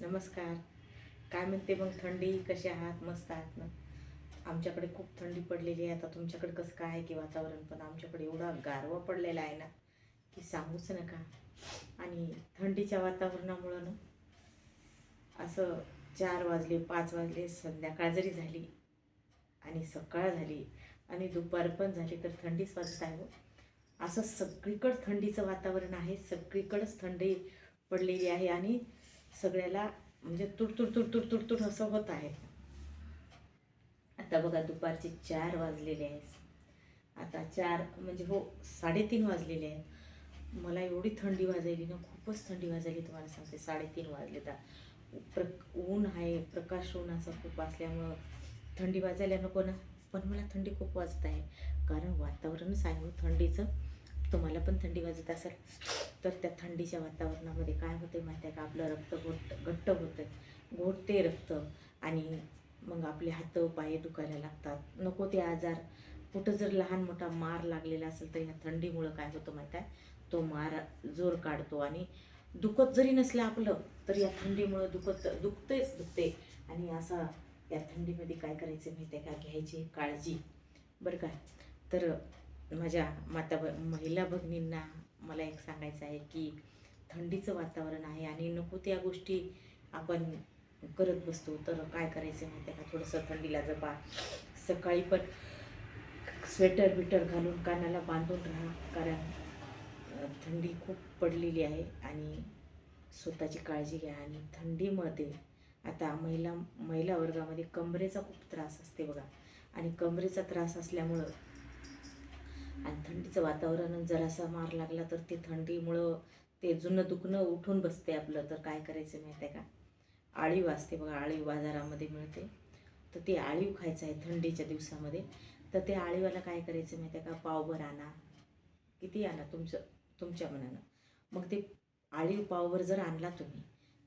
नमस्कार. काय म्हणते मग थंडी? कशी आहात? मस्त आहात ना? आमच्याकडे खूप थंडी पडलेली आहे. आता तुमच्याकडे कसं काय आहे की वातावरण पण आमच्याकडे एवढा गारवा पडलेला आहे ना की सांगूच नका. आणि थंडीच्या वातावरणामुळं ना असं चार वाजले पाच वाजले संध्याकाळ जरी झाली आणि सकाळ झाली आणि दुपार पण झाली तर थंडीच वाजत आहे हो. असं सगळीकडं थंडीचं वातावरण आहे. सगळीकडंच थंडी पडलेली आहे. आणि सगळ्याला म्हणजे तुडतुड तुडतुड तुडतुड असं होत आहे. आता बघा दुपारचे चार वाजलेले आहेत. आता चार म्हणजे हो साडेतीन वाजलेले आहेत. मला एवढी थंडी वाजायली ना खूपच थंडी वाजायली तुम्हाला सांगते. साडेतीन वाजले तर. प्र ऊन आहे प्रकाश ऊन असं खूप असल्यामुळं थंडी वाजायला नको ना. पण मला थंडी खूप वाजत आहे. कारण वातावरणच आहे हो, थंडीचं. तुम्हाला पण थंडी वाजत असेल. तर त्या थंडीच्या वातावरणामध्ये काय होते माहिती आहे का? आपलं रक्त घोट घट्ट होतं घोटते रक्त आणि मग आपले हात पाय दुखायला लागतात. नको ते आजार. कुठं जर लहान मोठा मार लागलेला असेल तर ह्या थंडीमुळं काय होतं माहीत आहे? तो मार जोर काढतो आणि दुखत जरी नसलं आपलं तर या थंडीमुळं दुखत दुखतेच दुखते. आणि असा या थंडीमध्ये काय करायचं माहिती आहे का? घ्यायची काळजी. बरं का? तर माझ्या माता ब महिला भगिनींना मला एक सांगायचं आहे की थंडीचं वातावरण आहे आणि नको त्या गोष्टी आपण करत बसतो. तर काय करायचं माहिती आहे का? थोडंसं थंडीला जपा. सकाळी पण स्वेटर बिटर घालून कानाला बांधून राहा. कारण थंडी खूप पडलेली आहे आणि स्वतःची काळजी घ्या. आणि थंडीमध्ये आता महिला महिला वर्गामध्ये कमरेचा खूप त्रास असते बघा. आणि कमरेचा त्रास असल्यामुळं आणि थंडीचं वातावरण जरासा मार लागला तर ते थंडीमुळं ते जुनं दुखणं उठून बसते आपलं. तर काय करायचं माहिती आहे का? आळीव असते बघा आळीव बाजारामध्ये मिळते. तर ते आळीव खायचं आहे थंडीच्या दिवसामध्ये. तर ते आळीवाला काय करायचं माहिती आहे का? पावभर आणा. किती आणा तुमचं? तुमच्या मनानं. मग ते आळीव पावभर जर आणला तुम्ही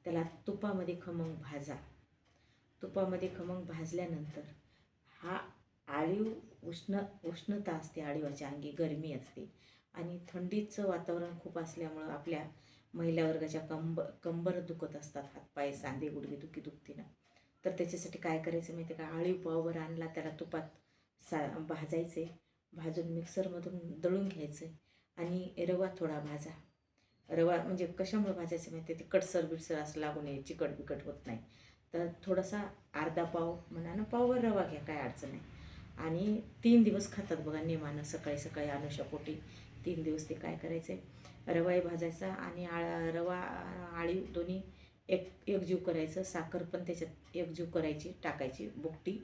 त्याला तुपामध्ये खमंग भाजा. तुपामध्ये खमंग भाजल्यानंतर हा आळीव उष्ण उष्णता असते आळीवाच्या अंगी गरमी असते. आणि थंडीचं वातावरण खूप असल्यामुळं आपल्या महिला वर्गाच्या कंब कंबर दुखत असतात हातपाय सांधे गुडघे दुखी दुखतीनं. तर त्याच्यासाठी काय करायचं माहिती आहे का? आळीव पाववर आणला त्याला तुपात सा भाजायचे. भाजून मिक्सरमधून दळून घ्यायचं. आणि रवा थोडा भाजा. रवा म्हणजे कशामुळे भाजायचं माहिती आहे? ते कटसर बिटसर असं लागू नये चिकट बिकट होत नाही. तर थोडासा अर्धा पाव म्हणा ना पाववर रवा घ्या काय अडचण नाही. आणि तीन दिवस खातात बघा नेमानं सकाळी सकाळी अनुषापोटी तीन दिवस ते काय करायचे रवाही भाजायचा आणि आळ रवा आळी दोन्ही एक एकजीव करायचं. साखर पण त्याच्यात एकजीव करायची टाकायची बुकटी.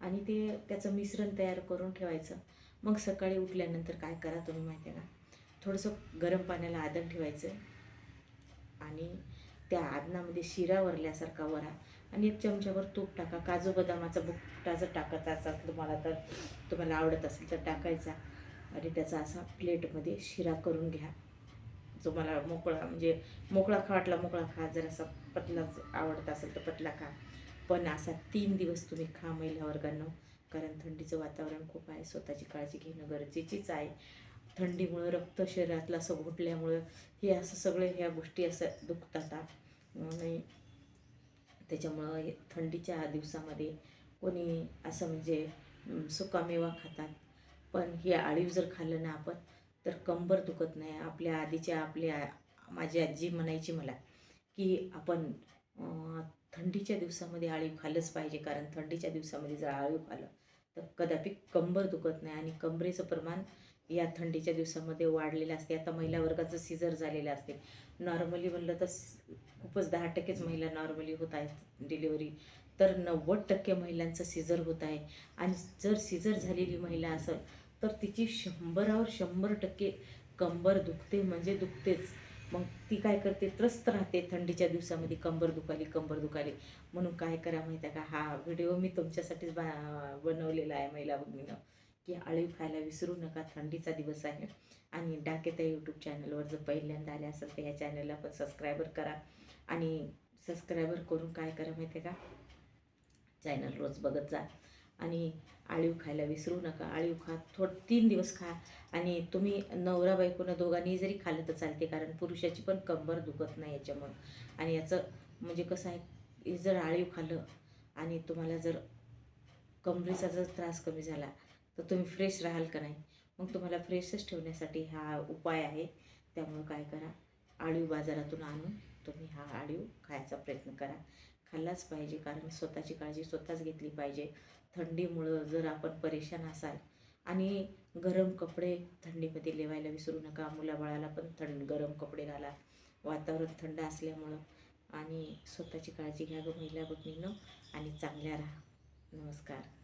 आणि ते त्याचं मिश्रण तयार करून ठेवायचं. मग सकाळी उठल्यानंतर काय करा तुम्ही माहिती आहे का? थोडंसं गरम पाण्याला आदन ठेवायचं. आणि त्या आदनामध्ये शिरा वरल्यासारखा वरा. आणि एक चमच्यावर तूप टाका. काजू बदामाचा बुकटा जर टाकायचा असाल तुम्हाला तर तुम्हाला आवडत असेल तर टाकायचा. आणि त्याचा असा प्लेटमध्ये शिरा करून घ्या. जो मला मोकळा म्हणजे मोकळा खा वाटला मोकळा खा. जर असा पतलाच आवडत असेल तर पतला खा. पण असा तीन दिवस तुम्ही खा महिला वर्गांना. कारण थंडीचं वातावरण खूप आहे. स्वतःची काळजी घेणं गरजेचीच आहे. थंडीमुळं रक्त शरीरातलं असं घुटल्यामुळं हे असं सगळे ह्या गोष्टी असं दुखतात. आणि त्याच्यामुळं हे थंडीच्या दिवसामध्ये कोणी असं म्हणजे सुकामेवा खातात. पण हे आळीव जर खाल्लं ना आपण तर कंबर दुखत नाही. आपल्या आधीच्या आपल्या माझी आजी म्हणायची मला की आपण थंडीच्या दिवसामध्ये आळीव खाल्लंच पाहिजे. कारण थंडीच्या दिवसामध्ये जर आळीव खाल्लं तर कदापि कंबर दुखत नाही आणि कंबरेचं प्रमाण या थंडीच्या दिवसामध्ये वाढलेलं असते. आता महिला वर्गाचं सीझर झालेलं असते. नॉर्मली म्हणलं तर खूपच दहा टक्केच महिला नॉर्मली होत आहेत डिलिव्हरी. तर नव्वद टक्के महिलांचं सीझर होत आहे. आणि जर सीजर झालेली महिला असेल तर तिची शंभरावर शंभर टक्के कंबर दुखते म्हणजे दुखतेच. मग ती काय करते? त्रस्त राहते थंडीच्या दिवसामध्ये. कंबर दुखाली कंबर दुखाली. म्हणून काय करा माहिती आहे का? हा व्हिडिओ मी तुमच्यासाठीच बा बनवलेला आहे महिला भगिनीनं की आळीव खायला विसरू नका थंडीचा दिवस आहे. आणि डाकेता यूट्यूब चॅनलवर जर पहिल्यांदा आले असेल तर या चॅनलला पण सबस्क्रायबर करा. आणि सबस्क्रायबर करून काय करा माहिती आहे का? चॅनल रोज बघत जा. आणि आळीव खायला विसरू नका. आळीव खा थोडं तीन दिवस खा. आणि तुम्ही नवरा बायकोनं दोघांनी जरी खाल्लं तर चालते कारण पुरुषाची पण कंबर दुखत नाही याच्यामुळं. आणि याचं म्हणजे कसं आहे जर आळीव खाल्लं आणि तुम्हाला जर कंबरीचा जर त्रास कमी झाला तर तुम्ही फ्रेश राहाल का नाही? मग तुम्हाला फ्रेशच ठेवण्यासाठी हा उपाय आहे. त्यामुळं काय करा? आळीव बाजारातून आणून तुम्ही हा आळीव खायचा प्रयत्न करा. खाल्लाच पाहिजे कारण स्वतःची काळजी स्वतःच घेतली पाहिजे. थंडीमुळं जर आपण परेशान असाल आणि गरम कपडे थंडीमध्ये लेवायला विसरू नका. मुलाबाळाला पण थंड गरम कपडे घाला. वातावरण थंड असल्यामुळं आणि स्वतःची काळजी घ्या ग महिला भगिनीनं आणि चांगल्या राहा. नमस्कार.